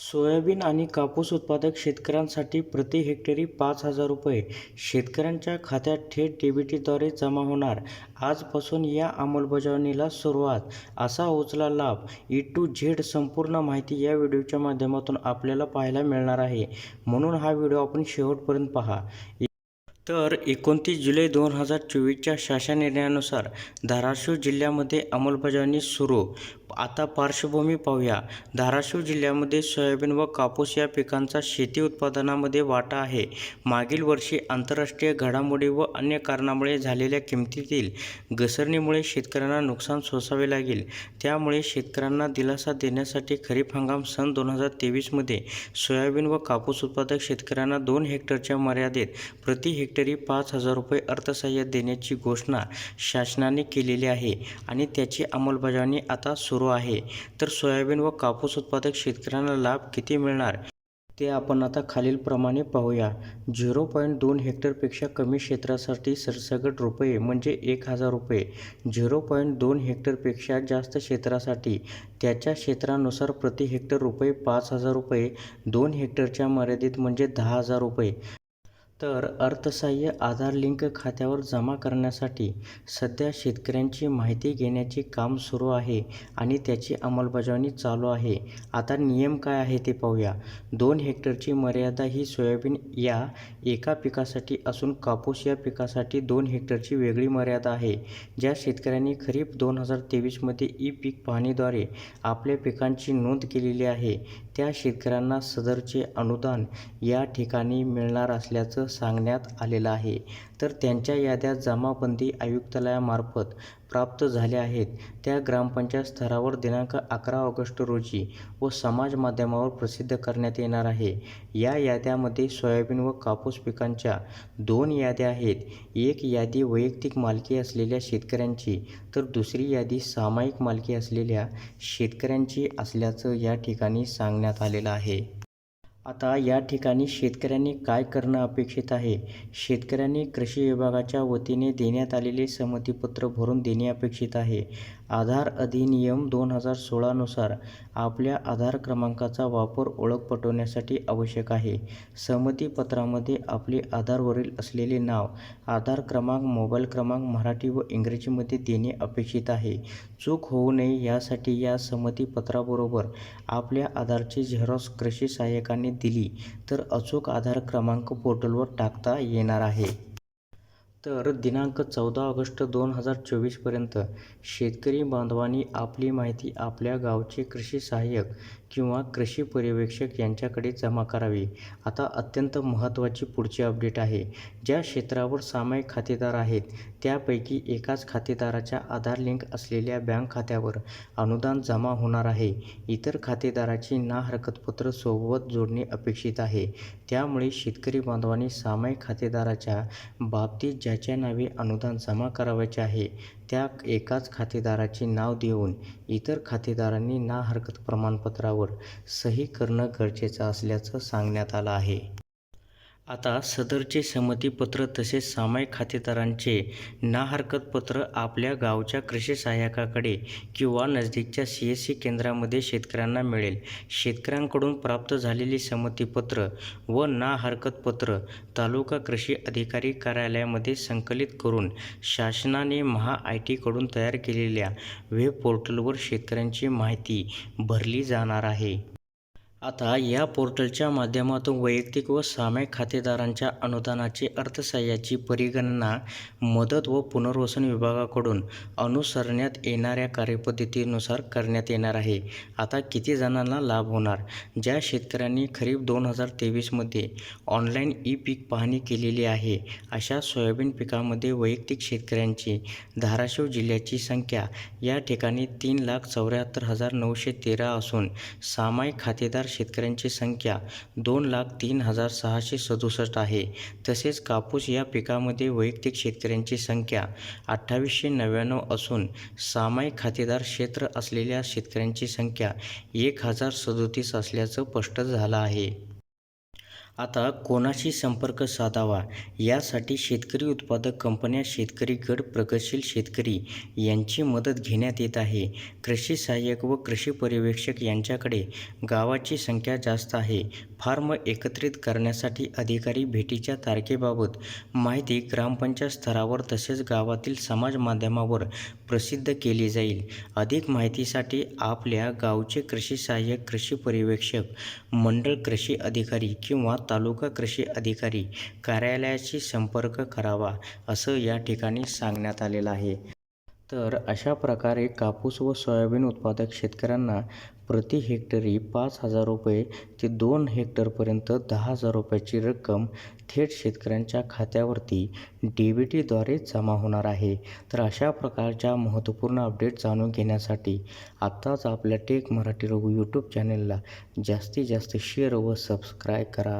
Soybean आणि कापूस उत्पादक शेतकऱ्यांसाठी प्रति हेक्टरी पाच हजार रुपये. शेतकऱ्यांच्या खात्यात थेट डीबीटीद्वारे जमा होणार. आजपासून या अंमलबजावणीला सुरुवात. असा उचला लाभ ई टू झेड संपूर्ण माहिती या व्हिडिओच्या माध्यमातून आपल्याला पाहायला मिळणार आहे. म्हणून हा व्हिडिओ आपण शेवटपर्यंत पहा. तर एकोणतीस जुलै दोन हजार चोवीसच्या शासन निर्णयानुसार धाराशिव जिल्ह्यामध्ये अंमलबजावणी सुरू. आता पार्श्वभूमी पाहूया. धाराशिव जिल्ह्यामध्ये सोयाबीन व कापूस या पिकांचा शेती उत्पादनामध्ये वाटा आहे. मागील वर्षी आंतरराष्ट्रीय घडामोडी व अन्य कारणामुळे झालेल्या किमतीतील घसरणीमुळे शेतकऱ्यांना नुकसान सोसावे लागेल. त्यामुळे शेतकऱ्यांना दिलासा देण्यासाठी खरीप हंगाम सन दोन हजार तेवीसमध्ये सोयाबीन व कापूस उत्पादक शेतकऱ्यांना दोन हेक्टरच्या मर्यादेत प्रति हेक्टरी पाच हजार रुपये अर्थसहाय्य देण्याची घोषणा शासनाने केलेली आहे आणि त्याची अंमलबजावणी आता सुरू आहे. तर सोयाबीन व कापूस उत्पादक शेतकऱ्यांना लाभ किती मिळणार? ते आपण आता खालीलप्रमाणे पाहूया. झिरो पॉईंट दोन हेक्टरपेक्षा कमी क्षेत्रासाठी सरसकट रुपये म्हणजे एक हजार रुपये झिरो पॉईंट दोन हेक्टरपेक्षा जास्त क्षेत्रासाठी त्याच्या क्षेत्रानुसार प्रति हेक्टर रुपये पाच हजार रुपये दोन हेक्टरच्या मर्यादित म्हणजे दहा हजार रुपये. तर अर्थसहाय्य आधार लिंक खात्यावर जमा करण्यासाठी सध्या शेतकऱ्यांची माहिती घेण्याचे काम सुरू आहे आणि त्याची अंमलबजावणी चालू आहे. आता नियम काय आहे ते पाहूया. दोन हेक्टरची मर्यादा ही सोयाबीन या एका पिकासाठी असून कापूस या पिकासाठी दोन हेक्टरची वेगळी मर्यादा आहे. ज्या शेतकऱ्यांनी खरीप दोन हजार तेवीसमध्ये ई पीक पाहणीद्वारे आपल्या पिकांची नोंद केलेली आहे. त्या शेतकऱ्यांना सदरचे अनुदान या ठिकाणी मिळणार असल्याचं सांगण्यात आलेलं आहे. तर त्यांच्या याद्या जमाबंदी आयुक्तालयामार्फत प्राप्त झाल्या आहेत. त्या ग्रामपंचायत स्तरावर दिनांक अकरा ऑगस्ट रोजी व समाज माध्यमावर प्रसिद्ध करण्यात येणार आहे. या याद्यामध्ये सोयाबीन व कापूस पिकांच्या दोन याद्या आहेत. एक यादी वैयक्तिक मालकी असलेल्या शेतकऱ्यांची तर दुसरी यादी सामायिक मालकी असलेल्या शेतकऱ्यांची असल्याचं या ठिकाणी सांगण्यात आलेलं आहे. आता या ठिकाणी शेतकऱ्यांनी काय करणं अपेक्षित आहे? शेतकऱ्यांनी कृषी विभागाच्या वतीने देण्यात आलेले संमतीपत्र भरून देणे अपेक्षित आहे. आधार अधिनियम दोन हजार सोळानुसार आपल्या आधार क्रमांकाचा वापर ओळख पटवण्यासाठी आवश्यक आहे. सहमतीपत्रामध्ये आपले आधारवरील असलेले नाव आधार क्रमांक मोबाईल क्रमांक मराठी व इंग्रजीमध्ये देणे अपेक्षित आहे. चूक होऊ नये यासाठी या संमतीपत्राबरोबर आपल्या आधारची झेरॉक्स कृषी सहाय्यकाने दिली तर अचूक आधार क्रमांक पोर्टलवर टाकता येणार आहे. तर दिनांक चौदा ऑगस्ट दोन हजार चोवीसपर्यंत शेतकरी बांधवांनी आपली माहिती आपल्या गावचे कृषी सहाय्यक किंवा कृषी पर्यवेक्षक यांच्याकडे जमा करावी. आता अत्यंत महत्त्वाची पुढची अपडेट आहे. ज्या क्षेत्रावर सामायिक खातेदार आहेत त्यापैकी एकाच खातेदाराच्या आधार लिंक असलेल्या बँक खात्यावर अनुदान जमा होणार आहे. इतर खातेदाराची ना हरकतपत्र सोबत जोडणे अपेक्षित आहे. त्यामुळे शेतकरी बांधवांनी सामायिक खातेदाराच्या बाबतीत ज्याच्या नावे अनुदान जमा करावयाचे आहे त्या एकाच खातेदाराचे नाव देऊन इतर खातेदारांनी ना हरकत प्रमाणपत्रावर सही करणं गरजेचं असल्याचं सांगण्यात आलं आहे. आता सदरचे संमतीपत्र तसेच सामायिक खातेदारांचे ना हरकत पत्र आपल्या गावच्या कृषी सहाय्यकाकडे किंवा नजदीकच्या सी एस सी केंद्रामध्ये शेतकऱ्यांना मिळेल. शेतकऱ्यांकडून प्राप्त झालेली संमतीपत्र व ना हरकत पत्र तालुका कृषी अधिकारी कार्यालयामध्ये संकलित करून शासनाने महा आय टीकडून तयार केलेल्या वेब पोर्टलवर शेतकऱ्यांची माहिती भरली जाणार आहे. आता या पोर्टलच्या माध्यमातून वैयक्तिक व सामायिक खातेदारांच्या अनुदानाची अर्थसहाय्याची परिगणना मदत व पुनर्वसन विभागाकडून अनुसरण्यात येणाऱ्या कार्यपद्धतीनुसार करण्यात येणार आहे. आता किती जणांना लाभ होणार? ज्या शेतकऱ्यांनी खरीप दोन हजार तेवीसमध्ये ऑनलाईन ई पीक पाहणी केलेली आहे अशा सोयाबीन पिकामध्ये वैयक्तिक शेतकऱ्यांची धाराशिव जिल्ह्याची संख्या या ठिकाणी तीन लाख चौऱ्याहत्तर हजार नऊशे तेरा असून सामायिक खातेदार शेतकऱ्यांची संख्या दोन लाख तीन हजार सहाशे सदुसष्ट आहे. तसेच कापूस या पिकामध्ये वैयक्तिक शेतकऱ्यांची संख्या अठ्ठावीसशे नव्याण्णव असून सामायिक खातेदार क्षेत्र असलेल्या शेतकऱ्यांची संख्या एक हजार सदोतीस असल्याचं स्पष्ट झालं आहे. आता कोणाशी संपर्क साधावा? यासाठी शेतकरी उत्पादक कंपन्या शेतकरी गट प्रगतशील शेतकरी यांची मदत घेण्यात येत आहे. कृषी सहाय्यक व कृषी पर्यवेक्षक यांच्याकडे गावाची संख्या जास्त आहे. फार्म एकत्रित करण्यासाठी अधिकारी भेटीच्या तारखेबाबत माहिती ग्रामपंचायत स्तरावर तसेच गावातील समाज माध्यमावर प्रसिद्ध केली जाईल. अधिक माहितीसाठी आपल्या गावचे कृषी सहाय्यक कृषी पर्यवेक्षक मंडळ कृषी अधिकारी किंवा तालुका कृषी अधिकारी कार्यालयाशी संपर्क करावा असं या ठिकाणी सांगण्यात आलेलं आहे. तर अशा प्रकारे कापूस व सोयाबीन उत्पादक शेतकऱ्यांना प्रति हेक्टरी पाच हजार रुपये ते दोन हेक्टरपर्यंत दहा हजार रुपयाची रक्कम थेट शेतकऱ्यांच्या खात्यावरती डी बी टीद्वारे जमा होणार आहे. तर अशा प्रकारच्या महत्त्वपूर्ण अपडेट जाणून घेण्यासाठी आत्ताच आपल्या टेक मराठी रघु यूट्यूब चॅनलला जास्तीत जास्त शेअर व सबस्क्राईब करा.